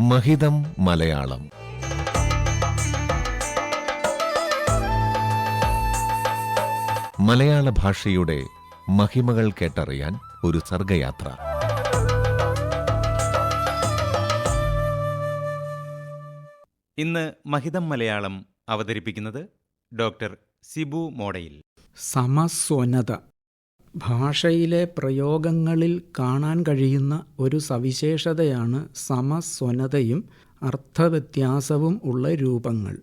മഹിതം മലയാളം. മലയാള ഭാഷയുടെ മഹിമകൾ കേട്ടറിയാൻ ഒരു സർഗയാത്ര. ഇന്ന് മഹിതം മലയാളം അവതരിപ്പിക്കുന്നത് ഡോക്ടർ സിബു മോഡയിൽ. സമസ്വനത. ഭാഷയിലെ പ്രയോഗങ്ങളിൽ കാണാൻ കഴിയുന്ന ഒരു സവിശേഷതയാണ് സമസ്വനതയും അർത്ഥവ്യത്യാസവും ഉള്ള രൂപങ്ങൾ.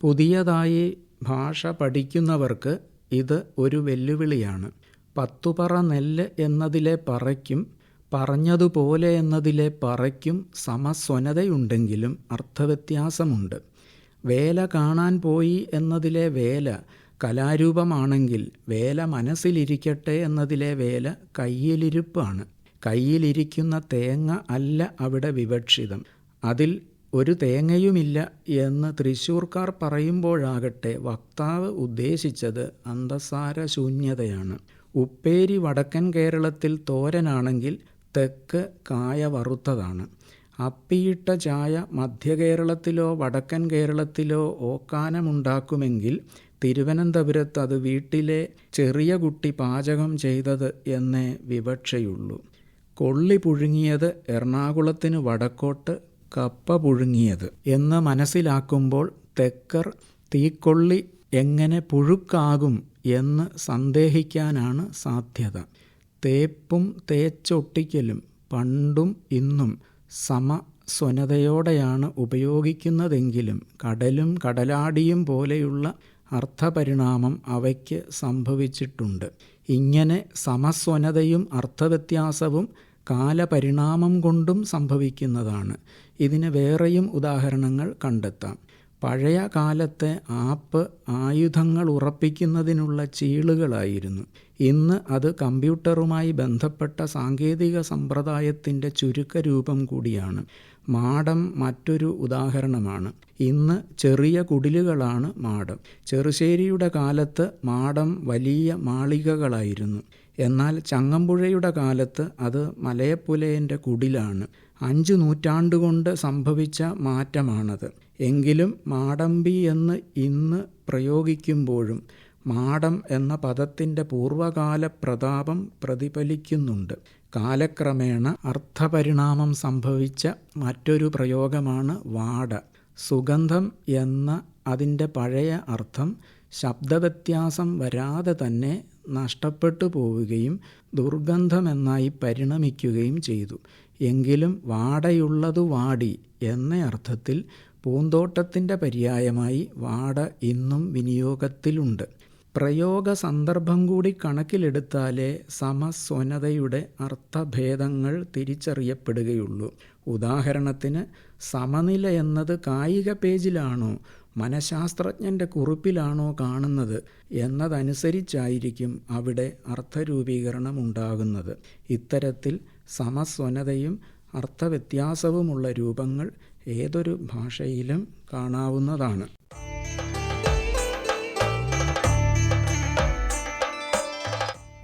പുതിയതായി ഭാഷ പഠിക്കുന്നവർക്ക് ഇത് ഒരു വെല്ലുവിളിയാണ്. പത്തുപറ നെല്ല് എന്നതിലെ പറയ്ക്കും പറഞ്ഞതുപോലെ എന്നതിലെ പറയ്ക്കും സമസ്വനതയുണ്ടെങ്കിലും അർത്ഥവ്യത്യാസമുണ്ട്. വേല കാണാൻ പോയി എന്നതിലെ വേല കലാരൂപമാണെങ്കിൽ വേല മനസ്സിലിരിക്കട്ടെ എന്നതിലെ വേല കയ്യിലിരിപ്പാണ്. കയ്യിലിരിക്കുന്ന തേങ്ങ അല്ല അവിടെ വിവക്ഷിതം. അതിൽ ഒരു തേങ്ങയുമില്ല എന്ന് തൃശ്ശൂർക്കാർ പറയുമ്പോഴാകട്ടെ വക്താവ് ഉദ്ദേശിച്ചത് അന്തസാര ശൂന്യതയാണ് ഉപ്പേരി വടക്കൻ കേരളത്തിൽ തോരനാണെങ്കിൽ തെക്ക് കായ വറുത്തതാണ്. അപ്പിയിട്ട ചായ മധ്യകേരളത്തിലോ വടക്കൻ കേരളത്തിലോ ഓക്കാനമുണ്ടാക്കുമെങ്കിൽ തിരുവനന്തപുരത്ത് അത് വീട്ടിലെ ചെറിയ കുട്ടി പാചകം ചെയ്തത് എന്നേ വിവക്ഷയുള്ളൂ. കൊള്ളി പുഴുങ്ങിയത് എറണാകുളത്തിന് വടക്കോട്ട് കപ്പ പുഴുങ്ങിയത് എന്ന് മനസ്സിലാക്കുമ്പോൾ തെക്കർ തീക്കൊള്ളി എങ്ങനെ പുഴുക്കാകും എന്ന് സന്ദേഹിക്കാനാണ് സാധ്യത. തേപ്പും തേച്ചൊട്ടിക്കലും പണ്ടും ഇന്നും സമ സ്വനതയോടെയാണ് ഉപയോഗിക്കുന്നതെങ്കിലും കടലും കടലാടിയും പോലെയുള്ള അർത്ഥപരിണാമം അവയ്ക്ക് സംഭവിച്ചിട്ടുണ്ട്. ഇങ്ങനെ സമസ്വനതയും അർത്ഥവ്യത്യാസവും കാലപരിണാമം കൊണ്ടും സംഭവിക്കുന്നതാണ്. ഇതിന് വേറെയും ഉദാഹരണങ്ങൾ കണ്ടെത്താം. പഴയ കാലത്തെ ആപ്പ് ആയുധങ്ങൾ ഉറപ്പിക്കുന്നതിനുള്ള ചീളുകളായിരുന്നു. ഇന്ന് അത് കമ്പ്യൂട്ടറുമായി ബന്ധപ്പെട്ട സാങ്കേതിക സമ്പ്രദായത്തിന്റെ ചുരുക്കരൂപം കൂടിയാണ്. മാടം മറ്റൊരു ഉദാഹരണമാണ്. ഇന്ന് ചെറിയ കുടിലുകളാണ് മാടം. ചെറുശ്ശേരിയുടെ കാലത്ത് മാടം വലിയ മാളികകളായിരുന്നു. എന്നാൽ ചങ്ങമ്പുഴയുടെ കാലത്ത് അത് മലയപ്പുലയന്റെ കുടിലാണ്. അഞ്ചു നൂറ്റാണ്ടുകൊണ്ട് സംഭവിച്ച മാറ്റമാണത്. എങ്കിലും മാടമ്പി എന്ന് ഇന്ന് പ്രയോഗിക്കുമ്പോഴും മാടം എന്ന പദത്തിന്റെ പൂർവകാല പ്രതാപം പ്രതിഫലിക്കുന്നുണ്ട്. കാലക്രമേണ അർത്ഥപരിണാമം സംഭവിച്ച മറ്റൊരു പ്രയോഗമാണ് വാട. സുഗന്ധം എന്ന അതിന്റെ പഴയ അർത്ഥം ശബ്ദവ്യത്യാസം വരാതെ തന്നെ നഷ്ടപ്പെട്ടു പോവുകയും ദുർഗന്ധമെന്നായി പരിണമിക്കുകയും ചെയ്തു. എങ്കിലും വാടയുള്ളതു വാടി എന്ന അർത്ഥത്തിൽ പൂന്തോട്ടത്തിന്റെ പര്യായമായി വാട ഇന്നും വിനിയോഗത്തിലുണ്ട്. പ്രയോഗ സന്ദർഭം കൂടി കണക്കിലെടുത്താലേ സമസ്വനതയുടെ അർത്ഥഭേദങ്ങൾ തിരിച്ചറിയപ്പെടുകയുള്ളൂ. ഉദാഹരണത്തിന് സമനില എന്നത് കായിക പേജിലാണോ മനഃശാസ്ത്രജ്ഞന്റെ കുറിപ്പിലാണോ കാണുന്നത് എന്നതനുസരിച്ചായിരിക്കും അവിടെ അർത്ഥരൂപീകരണം ഉണ്ടാകുന്നത് ഇത്തരത്തിൽ സമസ്വനതയും അർത്ഥവ്യത്യാസവുമുള്ള രൂപങ്ങൾ ഏതൊരു ഭാഷയിലും കാണാവുന്നതാണ്.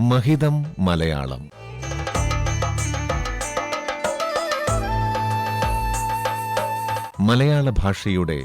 മഹിതം മലയാളം. മലയാള ഭാഷയുടെ